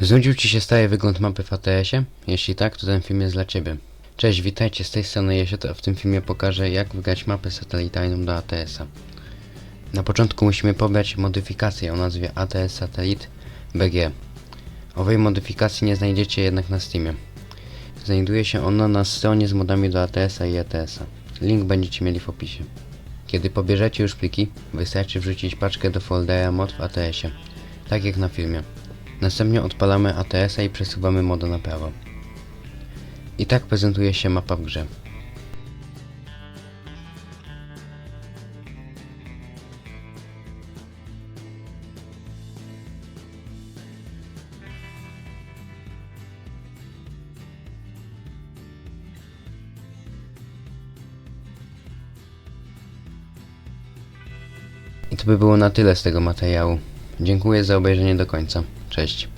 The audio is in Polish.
Znudził Ci się stary wygląd mapy w ATS-ie? Jeśli tak, to ten film jest dla Ciebie. Cześć, witajcie, z tej strony Jesiot, a w tym filmie pokażę jak wygrać mapę satelitarną do ATS-a. Na początku musimy pobrać modyfikację o nazwie ATS Satelit BG. Owej modyfikacji nie znajdziecie jednak na Steamie. Znajduje się ona na stronie z modami do ATS-a i ETS-a. Link będziecie mieli w opisie. Kiedy pobierzecie już pliki, wystarczy wrzucić paczkę do foldera mod w ATS-ie, tak jak na filmie. Następnie odpalamy ATS-a i przesuwamy moda na prawo. I tak prezentuje się mapa w grze. I to by było na tyle z tego materiału. Dziękuję za obejrzenie do końca. Cześć.